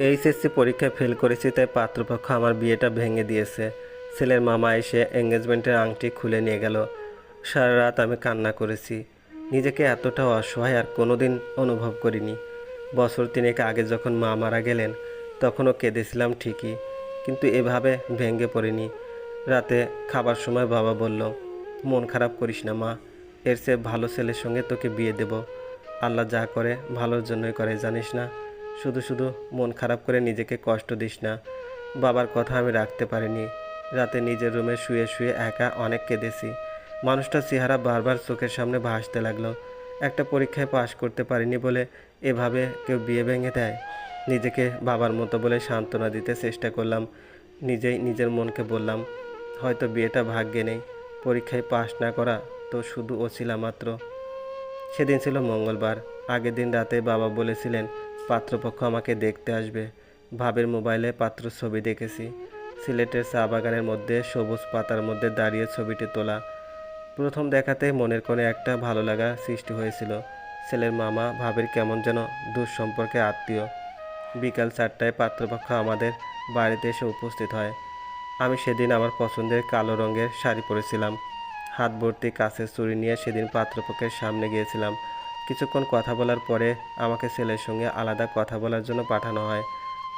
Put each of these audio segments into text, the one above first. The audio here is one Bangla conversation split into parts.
এইচএসসি পরীক্ষায় ফেল করেছি, তাই পাত্রপক্ষ আমার বিয়েটা ভেঙে দিয়েছে। ছেলের মামা এসে এঙ্গেজমেন্টের আংটি খুলে নিয়ে গেল। সারা রাত আমি কান্না করেছি। নিজেকে এতটা অসহায় আর কোনোদিন অনুভব করিনি। বছর তিনেক আগে যখন মা মারা গেলেন, তখনও কেঁদেছিলাম ঠিকই, কিন্তু এভাবে ভেঙে পড়িনি। রাতে খাবার সময় বাবা বলল, মন খারাপ করিস না মা, এর চেয়ে ভালো ছেলের সঙ্গে তোকে বিয়ে দেব। আল্লাহ যা করে ভালোর জন্যই করে, জানিস না? শুধু শুধু মন খারাপ করে নিজেকে কষ্ট দিস না। বাবার কথা আমি রাখতে পারিনি। রাতে নিজের রুমে শুয়ে শুয়ে একা অনেক কেঁদেছি। মানুষটার চেহারা বারবার চোখের সামনে ভাসতে লাগল। একটা পরীক্ষায় পাশ করতে পারিনি বলে এভাবে কেউ বিয়ে ভেঙে দেয়? নিজেকে বাবার মতো বলে সান্ত্বনা দিতে চেষ্টা করলাম। নিজেই নিজের মনকে বললাম, হয়তো বিয়েটা ভাগ্যে নেই। পরীক্ষায় পাশ না করা তো শুধু ওছিলা মাত্র। সেদিন ছিল মঙ্গলবার। আগের দিন রাতে বাবা বলেছিলেন পাত্রপক্ষ আমাকে দেখতে আসবে। ভাবের মোবাইলে পাত্র ছবি দেখেছি। সিলেটের চা বাগানের মধ্যে সবুজ পাতার মধ্যে দাঁড়িয়ে ছবিটি তোলা। প্রথম দেখাতে মনের কোণে একটা ভালো লাগা সৃষ্টি হয়েছিল। ছেলের মামা ভাবের কেমন যেন দূর সম্পর্কে আত্মীয়। বিকাল চারটায় পাত্রপক্ষ আমাদের বাড়িতে এসে উপস্থিত হয়। আমি সেদিন আমার পছন্দের কালো রঙের শাড়ি পরেছিলাম। হাত ভর্তি কাছের চুরি নিয়ে সেদিন পাত্রপক্ষের সামনে গিয়েছিলাম। কিছুক্ষণ কথা বলার পরে আমাকে ছেলের সঙ্গে আলাদা কথা বলার জন্য পাঠানো হয়।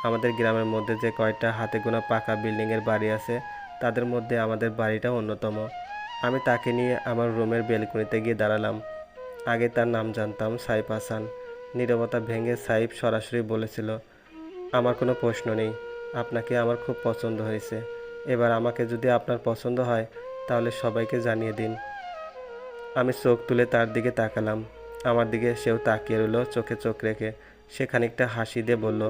আমাদের গ্রামের মধ্যে যে কয়টা হাতে গোনা পাকা বিল্ডিংয়ের বাড়ি আছে, তাদের মধ্যে আমাদের বাড়িটা অন্যতম। আমি তাকে নিয়ে আমার রুমের বেলকনিতে গিয়ে দাঁড়ালাম। আগে তার নাম জানতাম সাইফ হাসান। নীরবতা ভেঙে সাইফ সরাসরি বলেছিল, আমার কোনো প্রশ্ন নেই, আপনাকে আমার খুব পছন্দ হয়েছে। এবার আমাকে যদি আপনার পছন্দ হয়, তাহলে সবাইকে জানিয়ে দিন। আমি চোখ তুলে তার দিকে তাকালাম। আমার দিকে সেও তাকিয়ে রইল, চোখে চোখ রেখে। সে খানিকটা হাসি দিয়ে বলল,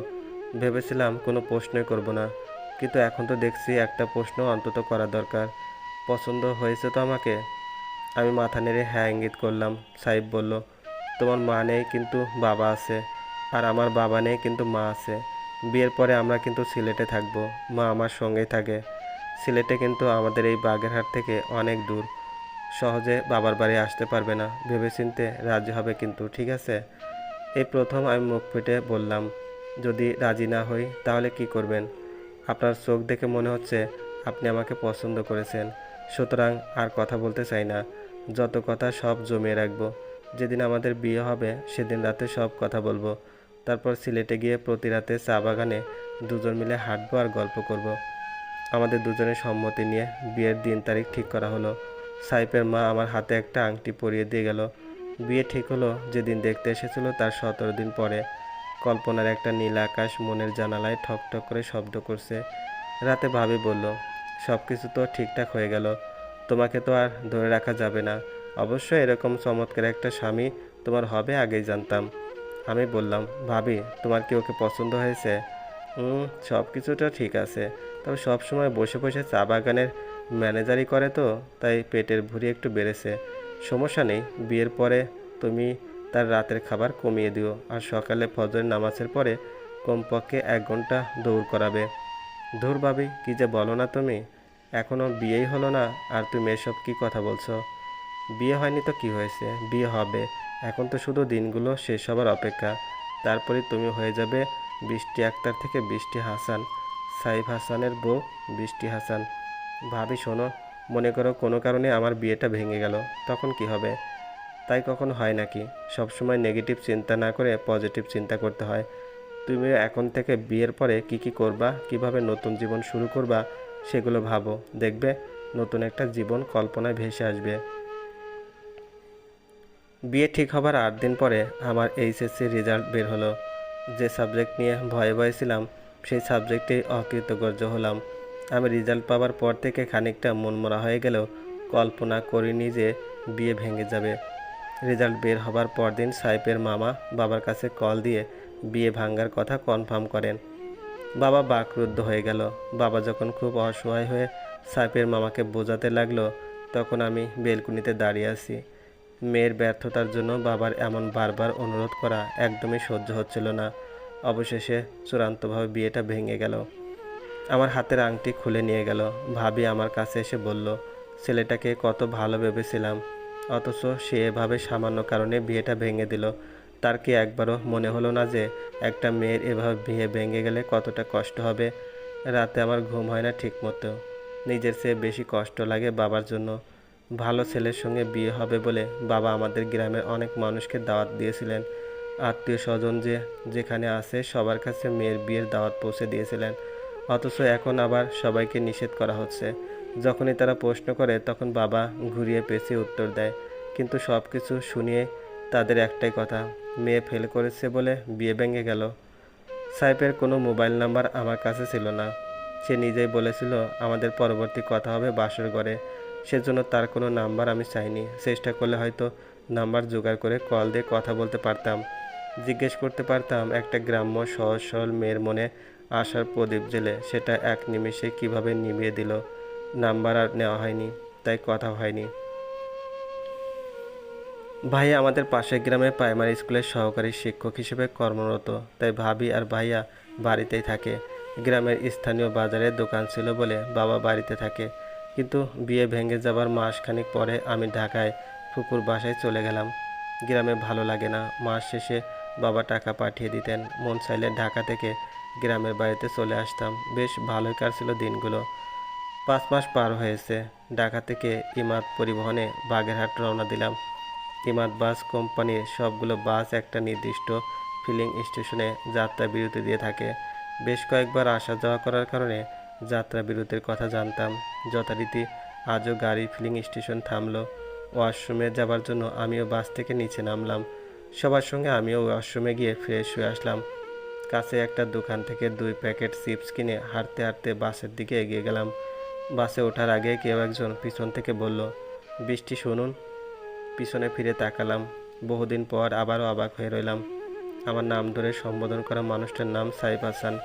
ভেবেছিলাম কোনো প্রশ্নই করব না, কিন্তু এখন তো দেখছি একটা প্রশ্ন অন্তত করা দরকার। পছন্দ হয়েছে তো আমাকে? আমি মাথা নেড়ে হ্যাঁ ইঙ্গিত করলাম। সাহেব বলল, তোমার মা নেই, কিন্তু বাবা আছে। আর আমার বাবা নেই, কিন্তু মা আছে। বিয়ের পরে আমরা কিন্তু সিলেটে থাকব। মা আমার সঙ্গেই থাকে। সিলেটে কিন্তু আমাদের এই বাগেরহাট থেকে অনেক দূর। সহজে বাবার বাড়ি আসতে পারবে না। ভেবেচিন্তে রাজি হবে কিন্তু, ঠিক আছে? এই প্রথম আমি মুখ ফুটে বললাম, যদি রাজি না হই, তাহলে কি করবেন? আপনার চোখ দেখে মনে হচ্ছে আপনি আমাকে পছন্দ করেছেন। সুতরাং আর কথা বলতে চাই না। যত কথা সব জমিয়ে রাখব। যেদিন আমাদের বিয়ে হবে, সেদিন রাতে সব কথা বলব। তারপর সিলেটে গিয়ে প্রতি রাতে চা বাগানে দুজন মিলে হাঁটবো আর গল্প করব। আমাদের দুজনের সম্মতি নিয়ে বিয়ের দিন তারিখ ঠিক করা হলো। সাইফের মা আমার হাতে একটা আংটি পরিয়ে দিয়ে গেল। বিয়ে ঠিক হলো, যেদিন দেখতে এসেছিল তার সতেরো দিন পরে। কল্পনার একটা নীল আকাশ মনের জানালায় ঠক ঠক করে শব্দ করছে। রাতে ভাবি বলল সব কিছু তো ঠিকঠাক হয়ে গেল। তোমাকে তো আর ধরে রাখা যাবে না। অবশ্যই এরকম চমৎকার একটা স্বামী তোমার হবে আগেই জানতাম। আমি বললাম, ভাবি, তোমার কি ওকে পছন্দ হয়েছে? সব কিছুটা ঠিক আছে। তবে সব সময় বসে বসে চা বাগানের ম্যানেজারই করে তো, তাই পেটের ভুঁড়ি একটু বেড়েছে। সমস্যা নেই, বিয়ের পরে তুমি তার রাতের খাবার কমিয়ে দিও, আর সকালে ফজরের নামাজের পরে কমপক্ষে এক ঘণ্টা দৌড় করাবে। ধুর ভাবি, কি যে বলো না তুমি? এখনও বিয়েই হলো না, আর তুমি এসব কি কথা বলছো? বিয়ে হয়নি তো কি হয়েছে? বিয়ে হবে। এখন তো শুধু দিনগুলো শেষ হবার অপেক্ষা। তারপরে তুমি হয়ে যাবে বৃষ্টি আক্তার থেকে বৃষ্টি হাসান, সাইফ হাসানের বউ বৃষ্টি হাসান। ভাবি, শোনো, মনে করো কোনো কারণে আমার বিয়েটা ভেঙে গেল, তখন কি হবে? তাই কখনো হয় নাকি? সবসময় নেগেটিভ চিন্তা না করে পজিটিভ চিন্তা করতে হয়। তুমি এখন থেকে বিয়ের পরে কি কি করবা, কীভাবে নতুন জীবন শুরু করবা, সেগুলো ভাবো। দেখবে, নতুন একটা জীবন কল্পনায় ভেসে আসবে। বিয়ে ঠিক হবার আট দিন পরে আমার এইচএসসি রেজাল্ট বের হলো। যে সাবজেক্ট নিয়ে ভয়ে ভয়ে ছিলাম, সেই সাবজেক্টেই অকৃতকার্য হলাম। আমি রেজাল্ট পাওয়ার পর থেকে খানিকটা মনমরা হয়ে গেলেও কল্পনা করিনি যে বিয়ে ভেঙে যাবে। রেজাল্ট বের হবার পরদিন সাইফের মামা বাবার কাছে কল দিয়ে বিয়ে ভাঙ্গার কথা কনফার্ম করেন। বাবা বাকরুদ্ধ হয়ে গেল। বাবা যখন খুব অসহায় হয়ে সাইফের মামাকে বোঝাতে লাগল, তখন আমি বেলকুনিতে দাঁড়িয়ে আছি। মেয়ের ব্যর্থতার জন্য বাবার এমন বারবার অনুরোধ করা একদমই সহ্য হচ্ছিল না। অবশেষে চূড়ান্তভাবে বিয়েটা ভেঙে গেল। আমার হাতের আংটি খুলে নিয়ে গেল। ভাবি আমার কাছে এসে বলল, ছেলেটাকে কত ভালো ভেবেছিলাম। অথচ সে এভাবে সামান্য কারণে বিয়েটা ভেঙে দিল। তার কি একবারও মনে হলো না যে একটা মেয়ের এভাবে বিয়ে ভেঙে গেলে কতটা কষ্ট হবে? রাতে আমার ঘুম হয় না ঠিক মতো নিজের চেয়ে বেশি কষ্ট লাগে বাবার জন্য। ভালো ছেলের সঙ্গে বিয়ে হবে বলে বাবা আমাদের গ্রামের অনেক মানুষকে দাওয়াত দিয়েছিলেন। আত্মীয় স্বজন যে যেখানে আছে সবার কাছে মেয়ের বিয়ের দাওয়াত পৌঁছে দিয়েছিলেন। অথচ এখন আবার সবাইকে নিষেধ করা হচ্ছে। যখনই তারা প্রশ্ন করে, তখন বাবা ঘুরিয়ে পেঁচিয়ে উত্তর দেয়। কিন্তু সব কিছু শুনিয়ে তাদের একটাই কথা, মেয়ে ফেল করেছে বলে বিয়ে ভেঙে গেল। সাইফের কোনো মোবাইল নাম্বার আমার কাছে ছিল না। সে নিজেই বলেছিল, আমাদের পরবর্তী কথা হবে বাসর ঘরে। সেজন্য তার কোনো নাম্বার আমি চাইনি। চেষ্টা করলে হয়তো নাম্বার জোগাড় করে কল দিয়ে কথা বলতে পারতাম। জিজ্ঞেস করতে পারতাম, একটা গ্রাম্য সহজ সরল মেয়ের মনে আশার প্রদীপ জেলে সেটা এক নিমিষে কীভাবে নিভিয়ে দিল? নাম্বার আর নেওয়া হয়নি, তাই কথা হয়নি। ভাইয়া আমাদের পাশের গ্রামে প্রাইমারি স্কুলের সহকারী শিক্ষক হিসেবে কর্মরত, তাই ভাবি আর ভাইয়া বাড়িতেই থাকে। গ্রামের স্থানীয় বাজারে দোকান ছিল বলে বাবা বাড়িতে থাকে। কিন্তু বিয়ে ভেঙে যাবার মাসখানেক পরে আমি ঢাকায় ফুপুর বাসায় চলে গেলাম। গ্রামে ভালো লাগে না, মাস শেষে বাবা টাকা পাঠিয়ে দিতেন। মন চাইলে ঢাকা থেকে গ্রামের বাড়িতে চলে আসতাম। বেশ ভালোই কাটছিল দিনগুলো। পাঁচ মাস পার হয়েছে। ঢাকা থেকে ইমাদ পরিবহনে বাগেরহাট রওনা দিলাম। ইমাদ বাস কোম্পানির সবগুলো বাস একটা নির্দিষ্ট ফিলিং স্টেশনে যাত্রা বিরতি দিয়ে থাকে। বেশ কয়েকবার আসা যাওয়া করার কারণে যাত্রা বিরতির কথা জানতাম। যথারীতি আজও গাড়ি ফিলিং স্টেশন থামলো। ওয়াশরুমে যাবার জন্য আমিও বাস থেকে নিচে নামলাম। সবার সঙ্গে আমিও ওয়াশরুমে গিয়ে ফ্রেশ হয়ে আসলাম। কাছে একটা দোকান থেকে দুই প্যাকেট চিপস কিনে হাঁটতে হাঁটতে বাসের দিকে এগিয়ে গেলাম। বাসে ওঠার আগে কেউ একজন পিছন থেকে বলল, বৃষ্টি শুনুন। পিছনে ফিরে তাকালাম। বহুদিন পর আবারও অবাক হয়ে রইলাম। আমার নাম ধরে সম্বোধন করা মানুষটার নাম সাইফ হাসান।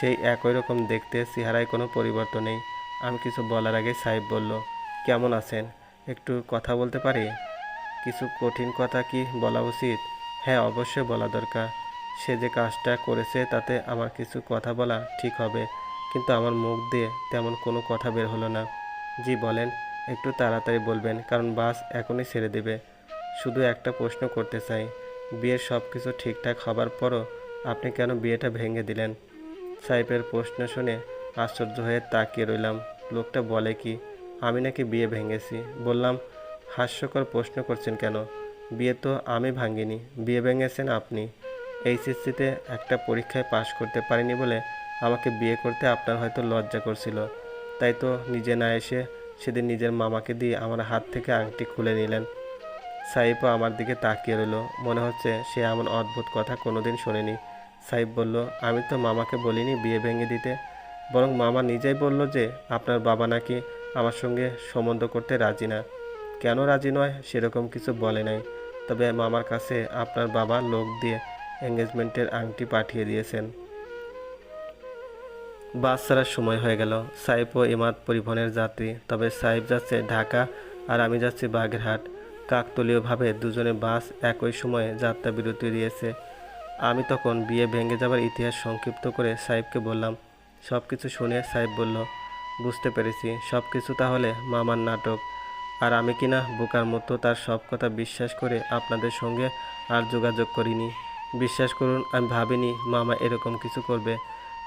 সেই একই রকম দেখতে, চেহারায় কোনো পরিবর্তন নেই। আমি কিছু বলার আগে সাইফ বলল, কেমন আছেন? একটু কথা বলতে পারি? কিছু কঠিন কথা কি বলা উচিত? হ্যাঁ অবশ্যই বলা দরকার। সে যে কাজটা করেছে তাতে আমার কিছু কথা বলা ঠিক হবে, কিন্তু আমার মুখ দিয়ে তেমন কোনো কথা বের হলো না। জি, বলেন, একটু তাড়াতাড়ি বলবেন, কারণ বাস এখনই ছেড়ে দেবে। শুধু একটা প্রশ্ন করতে চাই, বিয়ের সব কিছু ঠিকঠাক হবার পরও আপনি কেন বিয়েটা ভেঙে দিলেন? সাইফের প্রশ্ন শুনে আশ্চর্য হয়ে তাকিয়ে রইলাম। লোকটা বলে কি, আমি নাকি বিয়ে ভেঙেছি? বললাম, হাস্যকর প্রশ্ন করছেন কেন? বিয়ে তো আমি ভাঙিনি, বিয়ে ভেঙেছেন আপনি। এইচএসসিতে একটা পরীক্ষায় পাশ করতে পারিনি বলে আমাকে বিয়ে করতে আপনার হয়তো লজ্জা করছিল। তাই তো নিজে না এসে সেদিন নিজের মামাকে দিয়ে আমার হাত থেকে আংটি খুলে নিলেন। সাইফও আমার দিকে তাকিয়ে রইল। মনে হচ্ছে সে এমন অদ্ভুত কথা কোনোদিন শোনেনি। সাইফ বলল, আমি তো মামাকে বলিনি বিয়ে ভেঙে দিতে। বরং মামা নিজেই বলল যে আপনার বাবা নাকি আমার সঙ্গে সম্বন্ধ করতে রাজি না। কেন রাজি নয় সেরকম কিছু বলে নাই। তবে মামার কাছে আপনার বাবা লোক দিয়ে এঙ্গেজমেন্টের আংটি পাঠিয়ে দিয়েছেন। বাস ছাড়ার সময় হয়ে গেল। সাইফ ও ইমাদ পরিবহনের যাত্রী। তবে সাইফ যাচ্ছে ঢাকা আর আমি যাচ্ছি বাগেরহাট। কাকতলীয়ভাবে দুজনে বাস একই সময়ে যাত্রা বিরতি দিয়েছে। আমি তখন বিয়ে ভেঙে যাবার ইতিহাস সংক্ষিপ্ত করে সাহেবকে বললাম সব কিছু শুনে সাহেব বলল, বুঝতে পেরেছি। সব কিছু তাহলে মামার নাটক। আর আমি কিনা বোকার মতো তার সব কথা বিশ্বাস করে আপনাদের সঙ্গে আর যোগাযোগ করিনি? বিশ্বাস করুন, আমি ভাবিনি মামা এরকম কিছু করবে।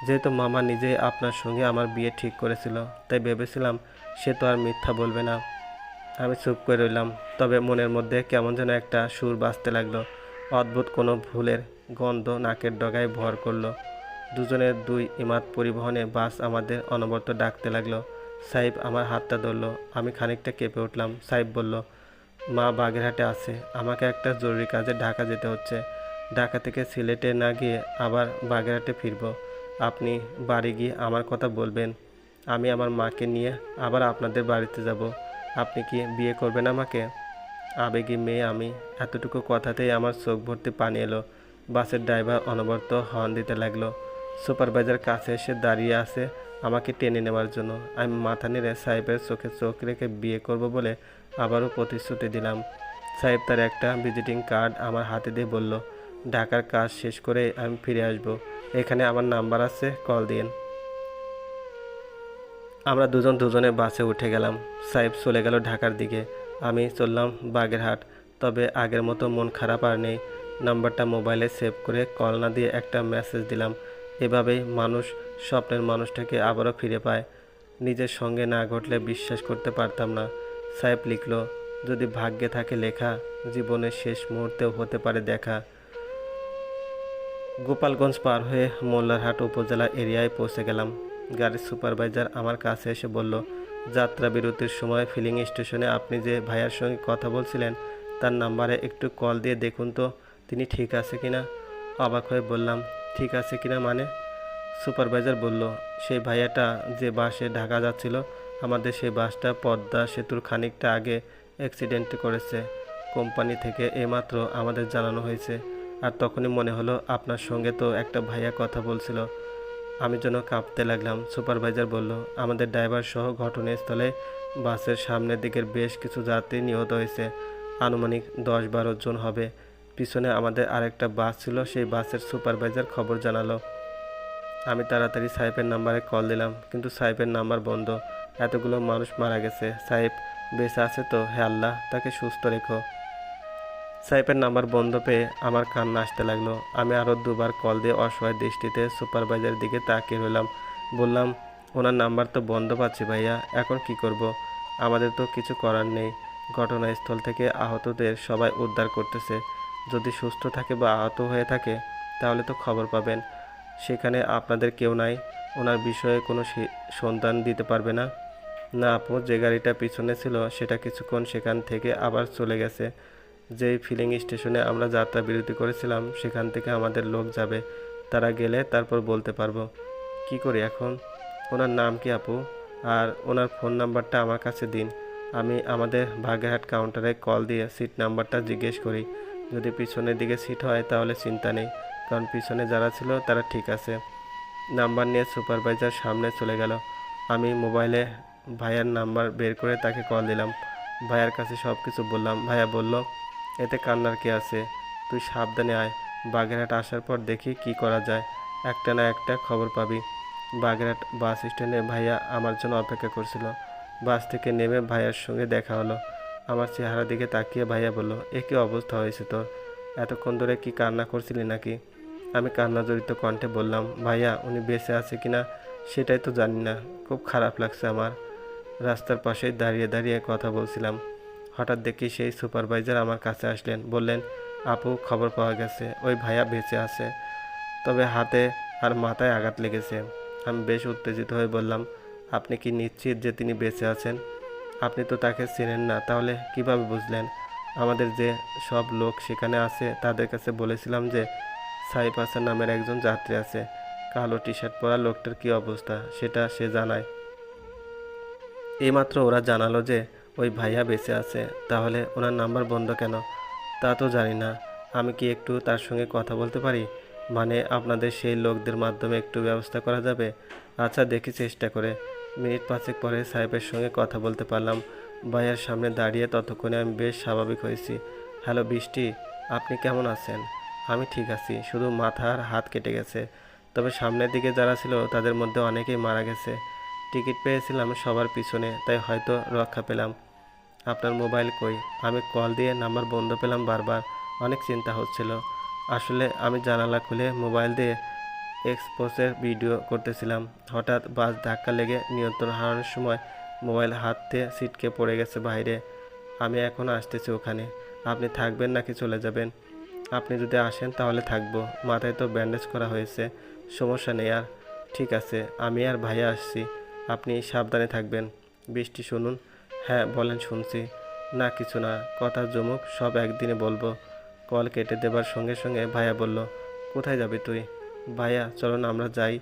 যেহেতু মামা নিজেই আপনার সঙ্গে আমার বিয়ে ঠিক করেছিল, তাই ভেবেছিলাম সে তো আর মিথ্যা বলবে না। আমি চুপ করে রইলাম, তবে মনের মধ্যে কেমন যেন একটা সুর বাজতে লাগল। অদ্ভুত কোনো ভুলের গন্ধ নাকের ডগায় ভর করল। দুজনের দুই ইমাদ পরিবহনে বাস আমাদের অনবরত ডাকতে লাগল। সাহেব আমার হাতটা ধরলো, আমি খানিকটা কেঁপে উঠলাম। সাহেব বলল, মা বাগেরহাটে আছে, আমাকে একটা জরুরি কাজে ঢাকা যেতে হচ্ছে। ঢাকা থেকে সিলেটে না গিয়ে আবার বাগেরহাটে ফিরবো। আপনি বাড়ি গিয়ে আমার কথা বলবেন। আমি আমার মাকে নিয়ে আবার আপনাদের বাড়িতে যাব। আপনি কি বিয়ে করবেন আমাকে? আবেগী মেয়ে আমি। এতটুকু কথাতেই আমার চোখ ভর্তি পানি এলো। বাসের ড্রাইভার অনবরত হর্ন দিতে লাগল। সুপারভাইজার কাছে এসে দাঁড়িয়ে আছে আমাকে টেনে নেওয়ার জন্য। আমি মাথা নেড়ে সাহেবের চোখে চোখ রেখে বিয়ে করব বলে আবারও প্রতিশ্রুতি দিলাম। সাহেব তার একটা ভিজিটিং কার্ড আমার হাতে দিয়ে বলল ঢাকার কাজ শেষ করে আমি ফিরে আসব। এখানে আমার নাম্বার আছে, কল দিন আমরা দুজন দুজনে বাসে উঠে গেলাম। সাহেব চলে গেল ঢাকার দিকে। আমি চললাম বাগেরহাট। তবে আগের মতো মন খারাপ আর নেই। নাম্বারটা মোবাইলে সেভ করে কল না দিয়ে একটা মেসেজ দিলাম। এভাবেই মানুষ, স্বপ্নের মানুষটাকে আবারও ফিরে পায়। নিজের সঙ্গে না ঘটলে বিশ্বাস করতে পারতাম না। সাহেব লিখলো, যদি ভাগ্যে থাকে লেখা, জীবনের শেষ মুহূর্তেও হতে পারে দেখা। গোপালগঞ্জ পার হয়ে মোল্লারহাট উপজেলা এরিয়ায় পৌঁছে গেলাম। গাড়ির সুপারভাইজার আমার কাছে এসে বলল, যাত্রা বিরতির সময় ফিলিং স্টেশনে আপনি যে ভাইয়ার সঙ্গে কথা বলছিলেন, তার নাম্বারে একটু কল দিয়ে দেখুন তো, তিনি ঠিক আছে কিনা? অবাক হয়ে বললাম, ঠিক আছে কিনা মানে? সুপারভাইজার বলল, সেই ভাইয়াটা যে বাসে ঢাকা যাচ্ছিল, আমাদের সেই বাসটা পদ্মা সেতুর খানিকটা আগে অ্যাক্সিডেন্ট করেছে। কোম্পানি থেকে এমাত্র আমাদের জানানো হয়েছে। আর তখনই মনে হলো আপনার সঙ্গে তো একটা ভাইয়া কথা বলছিল। আমি যেন কাঁপতে লাগলাম। সুপারভাইজার বলল, আমাদের ড্রাইভার সহ ঘটনাস্থলে বাসের সামনের দিকের বেশ কিছু যাত্রী নিহত হয়েছে। আনুমানিক দশ বারো জন হবে। পিছনে আমাদের আরেকটা বাস ছিল, সেই বাসের সুপারভাইজার খবর জানালো। আমি তাড়াতাড়ি সাহেবের নাম্বারে কল দিলাম, কিন্তু সাহেবের নাম্বার বন্ধ। এতগুলো মানুষ মারা গেছে। সাহেব বেঁচে আছে তো? হে আল্লাহ, তাকে সুস্থ রেখো। সাহেবের নাম্বার বন্ধ পেয়ে আমার কান্না আসতে লাগল। আমি আরও দুবার কল দিয়ে অসহায় দৃষ্টিতে সুপারভাইজারের দিকে তাকিয়ে রইলাম। বললাম, ওনার নাম্বার তো বন্ধ পাচ্ছি ভাইয়া, এখন কি করব। আমাদের তো কিছু করার নেই। ঘটনাস্থল থেকে আহতদের সবাই উদ্ধার করতেছে। যদি সুস্থ থাকে বা আহত হয়ে থাকে, তাহলে তো খবর পাবেন। সেখানে আপনাদের কেউ নাই। ওনার বিষয়ে কোনো সন্ধান দিতে পারবে না। না আপু, যে গাড়িটা পিছনে ছিল, সেটা কিছুক্ষণ সেখান থেকে আবার চলে গেছে। যেই ফিলিং স্টেশনে আমরা যাত্রা বিরতি করেছিলাম, সেখান থেকে আমাদের লোক যাবে। তারা গেলে তারপর বলতে পারব, কি করি এখন? ওনার নাম কি আপু? আর ওনার ফোন নাম্বারটা আমার কাছে দিন। আমি আমাদের বাগেরহাট কাউন্টারে কল দিয়ে সিট নাম্বারটা জিজ্ঞেস করি। যদি পিছনের দিকে সিট হয়, তাহলে চিন্তা নেই। কারণ পিছনে যারা ছিল, তারা ঠিক আছে। নাম্বার নিয়ে সুপারভাইজার সামনে চলে গেল। আমি মোবাইলে ভাইয়ার নাম্বার বের করে তাকে কল দিলাম। ভাইয়ার কাছে সব কিছু বললাম। ভাইয়া বলল এতে কান্নার কি আছে? তুই সাবধানে আয়। বাগেরহাট আসার পর দেখি কি করা যায়। একটা না একটা খবর পাবি। বাগেরহাট বাস স্ট্যান্ডে ভাইয়া আমার জন্য অপেক্ষা করছিল। বাস থেকে নেমে ভাইয়ার সঙ্গে দেখা হলো। আমার চেহারা দিকে তাকিয়ে ভাইয়া বলল, এ কি অবস্থা হয়েছে তোর? এতক্ষণ ধরে কি কান্না করছিলি নাকি? আমি কান্না জড়িত কণ্ঠে বললাম, ভাইয়া, উনি বেঁচে আছে কিনা সেটাই তো জানি না। খুব খারাপ লাগছে আমার। রাস্তার পাশেই দাঁড়িয়ে দাঁড়িয়ে কথা বলছিলাম। হঠাৎ দেখি সেই সুপারভাইজার আমার কাছে আসলেন, বললেন, আপু, খবর পাওয়া গেছে, ওই ভাইয়া বেঁচে আছে। তবে হাতে আর মাথায় আঘাত লেগেছে। আমি বেশ উত্তেজিত হয়ে বললাম, আপনি কি নিশ্চিত যে তিনি বেঁচে আছেন? আপনি তো তাকে চেনেন না, তাহলে কীভাবে বুঝলেন? আমাদের যে সব লোক সেখানে আছে, তাদের কাছে বলেছিলাম যে সাইফ হাসান নামের একজন যাত্রী আছে। কালো টি শার্ট পরা লোকটার কী অবস্থা, সেটা সে জানায়। এইমাত্র ওরা জানালো যে ওই ভাইয়া বেঁচে আছে, তাহলে ওনার নাম্বার বন্ধ কেন? তা তো জানি না। আমি কি একটু তার সঙ্গে কথা বলতে পারি? মানে আপনাদের সেই লোকদের মাধ্যমে একটু ব্যবস্থা করা যাবে? আচ্ছা দেখি চেষ্টা করে। মিনিট পাঁচেক পরে সাহেবের সঙ্গে কথা বলতে পারলাম। ভাইয়ার সামনে দাঁড়িয়ে ততক্ষণে আমি বেশ স্বাভাবিক হয়েছি। হ্যালো, বৃষ্টি, আপনি কেমন আছেন? আমি ঠিক আছি, শুধু মাথা আর হাত কেটে গেছে। তবে সামনের দিকে যারা ছিল, তাদের মধ্যে অনেকেই মারা গেছে। টিকিট পেয়েছিলাম সবার পিছনে, তাই হয়তো রক্ষা পেলাম। আপনার মোবাইল কই? আমি কল দিয়ে নাম্বার বন্ধ পেলাম বারবার। অনেক চিন্তা হচ্ছিল। আসলে আমি জানালা খুলে মোবাইল দিয়ে এক্সপোসের ভিডিও করতেছিলাম। হঠাৎ বাস ধাক্কা লেগে নিয়ন্ত্রণ হারানোর সময় মোবাইল হাত ছিটকে পড়ে গেছে বাইরে। আমি এখন আসতেছি ওখানে। আপনি থাকবেন নাকি চলে যাবেন? আপনি যদি আসেন তাহলে থাকব। মাথায় তো ব্যান্ডেজ করা হয়েছে। সমস্যা নেই আর। ঠিক আছে, আমি আর ভাইয়া আসছি। আপনি সাবধানে থাকবেন। বৃষ্টি শুনুন। হ্যাঁ বলেন শুনছি। না, কিছু না, কথা জমুক, সব একদিনে বলব। কল কেটে দেবার সঙ্গে সঙ্গে ভাইয়া বলল, কোথায় যাবি তুই? ভাইয়া চলো না আমরা যাই।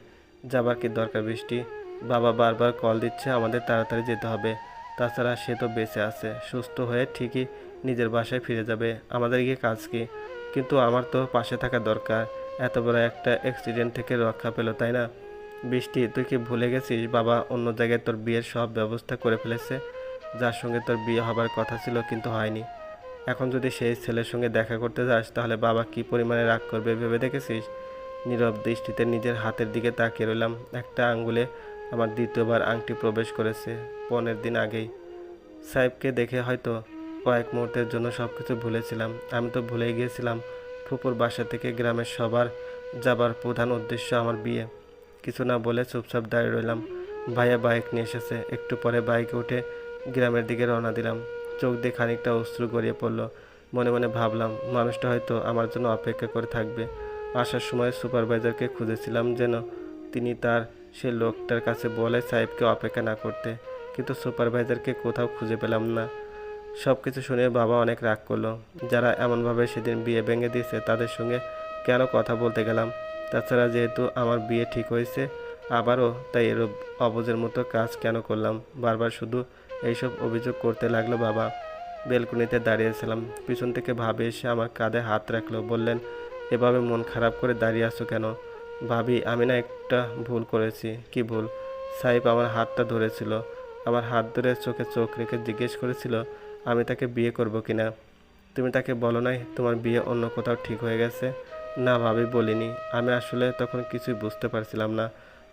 যাবার কি দরকার বৃষ্টি? বাবা বারবার কল দিচ্ছে, আমাদের তাড়াতাড়ি যেতে হবে। তাছাড়া সে তো বেঁচে আছে, সুস্থ হয়ে ঠিকই নিজের বাসায় ফিরে যাবে। আমাদের গিয়ে কাজ কি? কিন্তু আমার তো পাশে থাকা দরকার। এত বড় একটা অ্যাক্সিডেন্ট থেকে রক্ষা পেল, তাই না? বৃষ্টি, তুই কি ভুলে গেছিস? বাবা অন্য জায়গায় তোর বিয়ের সব ব্যবস্থা করে ফেলেছে? যার সঙ্গে তোর বিয়ে হবার কথা ছিল কিন্তু হয়নি। এখন যদি সেই ছেলের সঙ্গে দেখা করতে যাস, তাহলে বাবা কি পরিমাণে রাগ করবে ভেবে দেখেছিস? নীরব দৃষ্টিতে নিজের হাতের দিকে তাকিয়ে রইলাম। একটা আঙ্গুলে আমার দ্বিতীয়বার আংটি প্রবেশ করেছে পনেরো দিন আগেই। সাহেবকে দেখে হয়তো কয়েক মুহূর্তের জন্য সব কিছু ভুলেছিলাম। আমি তো ভুলেই গিয়েছিলাম। ফুপুর বাসা থেকে গ্রামের সবার যাবার প্রধান উদ্দেশ্য আমার বিয়ে। কিছু না বলে চুপচাপ দাঁড়িয়ে রইলাম। ভাইয়া বাইক নিয়ে এসেছে। একটু পরে বাইকে উঠে গ্রামের দিকে রওনা দিলাম। চোখ দিয়ে খানিকটা অশ্রু গড়িয়ে পড়ল। মনে মনে ভাবলাম, মানুষটা হয়তো আমার জন্য অপেক্ষা করে থাকবে। আসার সময় সুপারভাইজারকে খুঁজেছিলাম যেন তিনি তার সে লোকটার কাছে বলে সাহেবকে অপেক্ষা না করতে। কিন্তু সুপারভাইজারকে কোথাও খুঁজে পেলাম না। সব কিছু শুনে বাবা অনেক রাগ করল। যারা এমনভাবে সেদিন বিয়ে ভেঙে দিয়েছে, তাদের সঙ্গে কেন কথা বলতে গেলাম? তাছাড়া যেহেতু আমার বিয়ে ঠিক হয়েছে, আবারও তাই এরূপ অবুজের মতো কাজ কেন করলাম? বারবার শুধু এইসব অভিযোগ করতে লাগল বাবা। বেলকুনিতে দাঁড়িয়েছিলাম। পিছন থেকে ভাবি এসে আমার কাঁধে হাত রাখল। বললেন, এভাবে মন খারাপ করে দাঁড়িয়ে আছো কেন? ভাবি, আমি না একটা ভুল করেছি। কি ভুল? সাহেব আমার হাতটা ধরেছিল। আমার হাত ধরে চোখে চোখ রেখে জিজ্ঞেস করেছিল, আমি তাকে বিয়ে করব কিনা? তুমি তাকে বলো নাই, তোমার বিয়ে অন্য কোথাও ঠিক হয়ে গেছে? না ভাবি, বলিনি। আমি আসলে তখন কিছুই বুঝতে পারছিলাম না।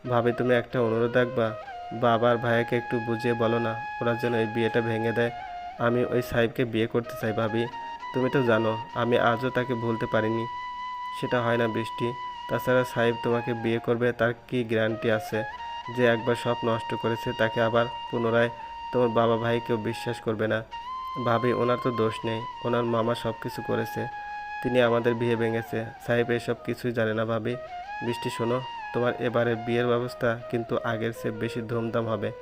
ভাবি, তুমি একটা অনুরোধ রাখবা? বাবার ভাইয়াকে একটু বুঝিয়ে বলো না, ওরা যেন এই বিয়েটা ভেঙে দেয়। আমি ওই সাহেবকে বিয়ে করতে চাই ভাবি। তুমি তো জানো, আমি আজও তাকে ভুলতে পারিনি। সেটা হয় না বৃষ্টি। তাছাড়া সাহেব তোমাকে বিয়ে করবে, তার কি গ্যারান্টি আছে? যে একবার সব নষ্ট করেছে, তাকে আবার পুনরায় তোমার বাবা ভাই কেউ বিশ্বাস করবে না। ভাবি, ওনার তো দোষ নেই। ওনার মামা সব কিছু করেছে। তিনি আমাদের বিয়ে ভেঙেছে। সাহেব এসব কিছুই জানে না ভাবি। বৃষ্টি, শোনো। তোমার এবারে বিয়ের ব্যবস্থা কিন্তু আগের চেয়ে বেশি ধুমধাম হবে।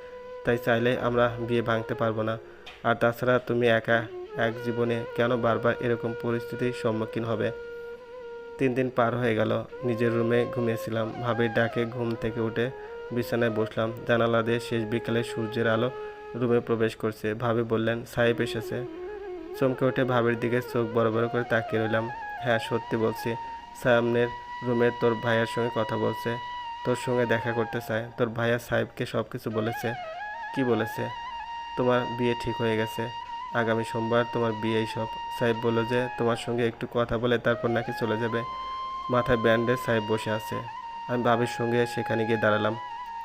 তাই চাইলে আমরা বিয়ে ভাঙতে পারব না। আর তাছাড়া তুমি একা এক জীবনে কেন বারবার এরকম পরিস্থিতির সম্মুখীন হবে? তিন দিন পার হয়ে গেল। নিজের রুমে ঘুমিয়েছিলাম। ভাবির ডাকে ঘুম থেকে উঠে বিছানায় বসলাম। জানালা দিয়ে শেষ বিকেলে সূর্যের আলো রুমে প্রবেশ করছে। ভাবি বললেন, সাহেব এসেছে। চমকে উঠে ভাবির দিকে চোখ বড় বড় করে তাকিয়ে রইলাম। হ্যাঁ সত্যি বলছি। সামনের রুমে তোর ভাইয়ার সঙ্গে কথা বলছে, তোর সঙ্গে দেখা করতে চায়। তোর ভাইয়া সাহেবকে সব কিছু বলেছে। কি বলেছে? তোমার বিয়ে ঠিক হয়ে গেছে। আগামী সোমবার তোমার বিয়ে সব সাহেব বলল যে, তোমার সঙ্গে একটু কথা বলে তারপর নাকি চলে যাবে। মাথায় ব্যান্ডেজ সাহেব বসে আছে। আমি বাবির সঙ্গে সেখানে গিয়ে দাঁড়ালাম।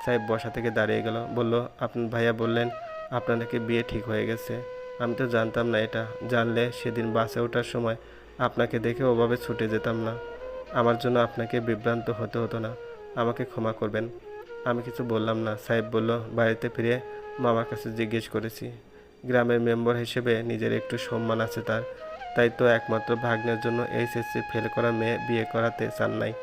সাহেব বসা থেকে দাঁড়িয়ে গেল। বলল আপনার ভাইয়া বললেন, আপনার নাকি বিয়ে ঠিক হয়ে গেছে। আমি তো জানতাম না এটা। জানলে সেদিন বাসে ওঠার সময় আপনাকে দেখে ওভাবে ছুটে যেতাম না। আমার জন্য আপনাকে বিভ্রান্ত হতে হতো না। আমাকে ক্ষমা করবেন। আমি কিছু বললাম না। সাহেব বলল, বাড়িতে ফিরে মামার কাছে জিজ্ঞেস করেছি। গ্রামের মেম্বার হিসেবে নিজের একটু সম্মান আছে তার। তাই তো একমাত্র ভাগ্নের জন্য এইচএসসি ফেল করা মেয়ে বিয়ে করাতে চান নাই।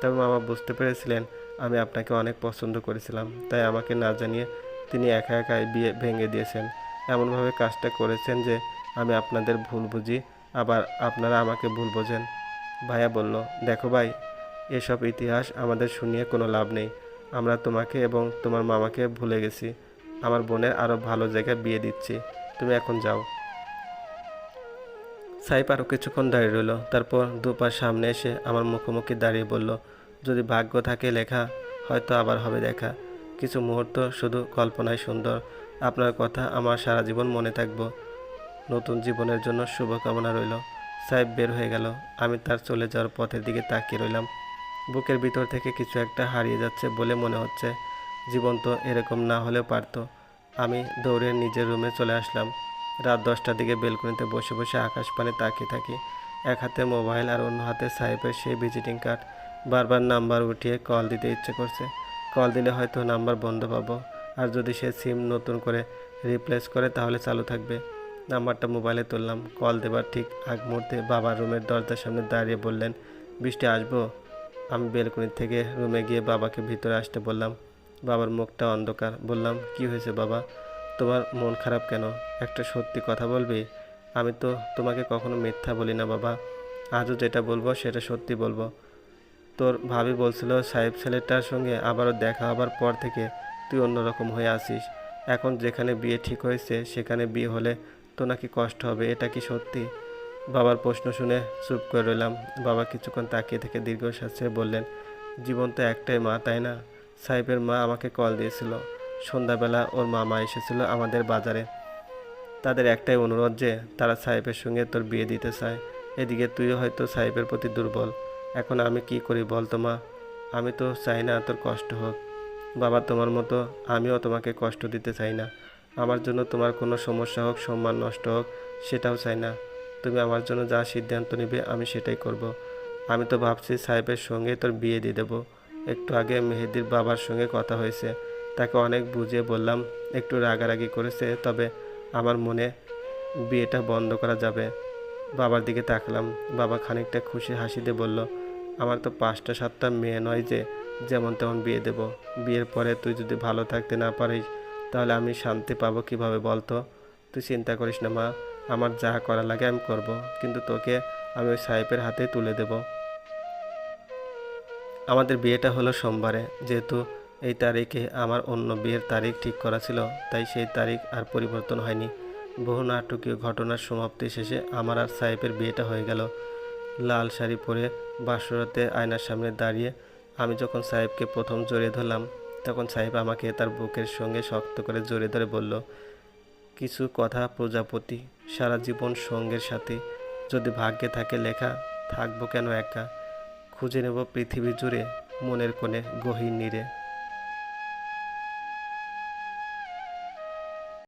তবে মামা বুঝতে পেরেছিলেন, আমি আপনাকে অনেক পছন্দ করেছিলাম। তাই আমাকে না জানিয়ে তিনি একা একাই বিয়ে ভেঙে দিয়েছেন। এমনভাবে কাজটা করেছেন যে আমি আপনাদের ভুল বুঝি। আবার আপনারা আমাকে ভুল বোঝেন। ভাইয়া বলল, দেখো ভাই, এসব ইতিহাস আমাদের শুনিয়ে কোনো লাভ নেই। আমরা তোমাকে এবং তোমার মামাকে ভুলে গেছি। আমার বোনের আরও ভালো জায়গায় বিয়ে দিচ্ছি। তুমি এখন যাও। সাইপ আরও কিছুক্ষণ দাঁড়িয়ে রইল। তারপর দুপার সামনে এসে আমার মুখোমুখি দাঁড়িয়ে বলল, যদি ভাগ্য থাকে লেখা, হয়তো আবার হবে দেখা। কিছু মুহূর্ত শুধু কল্পনায় সুন্দর। আপনার কথা আমার সারা জীবন মনে থাকব। নতুন জীবনের জন্য শুভকামনা রইল। সাহেব বের হয়ে গেল। আমি তার চলে যাওয়ার পথের দিকে তাকিয়ে রইলাম। বুকের ভিতর থেকে কিছু একটা হারিয়ে যাচ্ছে বলে মনে হচ্ছে। জীবন তো এরকম না হলেও পারতো। আমি দৌড়ে নিজের রুমে চলে আসলাম। রাত দশটার দিকে বেলকনিতে বসে বসে আকাশ পানে তাকিয়ে থাকি। এক হাতে মোবাইল আর অন্য হাতে সাহেবের সেই ভিজিটিং কার্ড। বারবার নাম্বার উঠিয়ে কল দিতে ইচ্ছে করছে। কল দিলে হয়তো নাম্বার বন্ধ পাবো। আর যদি সে সিম নতুন করে রিপ্লেস করে তাহলে চালু থাকবে। নাম্বারটা মোবাইলে তুললাম। কল দেবার ঠিক আগ মুহূর্তে বাবার রুমের দরজার সামনে দাঁড়িয়ে বললেন, বৃষ্টি আসব? আমি বেলকনি থেকে রুমে গিয়ে বাবাকে ভিতরে আসতে বললাম। বাবার মুখটা অন্ধকার। বললাম, কি হয়েছে বাবা? তোমার মন খারাপ কেন? একটা সত্যি কথা বলবি? আমি তো তোমাকে কখনো মিথ্যা বলি না বাবা। আজও যেটা বলব সেটা সত্যি বলব। তোর ভাবি বলছিল, সাহেব ছেলেটার সঙ্গে আবারও দেখা হবার পর থেকে তুই অন্যরকম হয়ে আসিস। এখন যেখানে বিয়ে ঠিক হয়েছে, সেখানে বিয়ে হলে নাকি কষ্ট হবে, এটা কি সত্যি? বাবার প্রশ্ন শুনে চুপ করে রইলাম। বাবা কিছুক্ষণ তাকিয়ে থেকে দীর্ঘশ্বাস বললেন, জীবন তো একটাই মা, তাই না? সাহেবের মা আমাকে কল দিয়েছিল। সন্ধ্যাবেলা ওর মামা এসেছিল আমাদের বাজারে। তাদের একটাই অনুরোধ যে তারা সাহেবের সঙ্গে তোর বিয়ে দিতে চায়। এদিকে তুইও হয়তো সাহেবের প্রতি দুর্বল। এখন আমি কি করি বল তো মা? আমি তো চাই না তোর কষ্ট হোক। বাবা তোমার মতো আমিও তোমাকে কষ্ট দিতে চাই না। আমার জন্য তোমার কোনো সমস্যা হোক, সম্মান নষ্ট হোক, সেটাও চাই না। তুমি আমার জন্য যা সিদ্ধান্ত নেবে, আমি সেটাই করব। আমি তো ভাবছি সাহেবের সঙ্গে তোর বিয়ে দিয়ে দেবো। একটু আগে মেহেদির বাবার সঙ্গে কথা হয়েছে। তাকে অনেক বুঝিয়ে বললাম, একটু রাগারাগি করেছে, তবে আমার মনে বিয়েটা বন্ধ করা যাবে। বাবার দিকে তাকলাম। বাবা খানিকটা খুশি হাসি দিয়ে বলল, আমার তো পাঁচটা সাতটা মেয়ে নয় যে, যেমন তেমন বিয়ে দেব। বিয়ের পরে তুই যদি ভালো থাকতে না পারিস তাহলে আমি শান্তি পাবো কীভাবে বলতো? তুই চিন্তা করিস না, মা। আমার যা করা লাগে আমি করব, কিন্তু তোকে আমি ওই সাহেবের হাতে তুলে দেব। আমাদের বিয়েটা হলো সোমবারে। যেহেতু এই তারিখে আমার অন্য বিয়ের তারিখ ঠিক করা ছিল, তাই সেই তারিখ আর পরিবর্তন হয়নি। বহু নাটকীয় ঘটনার সমাপ্তি শেষে আমার আর সাহেবের বিয়েটা হয়ে গেল। লাল শাড়ি পরে বাসরাতে আয়নার সামনে দাঁড়িয়ে আমি যখন সাহেবকে প্রথম জড়িয়ে ধরলাম তখন সাহেব আমাকে তার বুকের সঙ্গে শক্ত করে জড়িয়ে ধরে বলল, কিছু কথা প্রজাপতি, সারা জীবন সঙ্গের সাথে যদি ভাগ্যে থাকে লেখা, থাকব কেন একা? খুঁজে নেব পৃথিবী জুড়ে মনের কোণে গহীর নীরে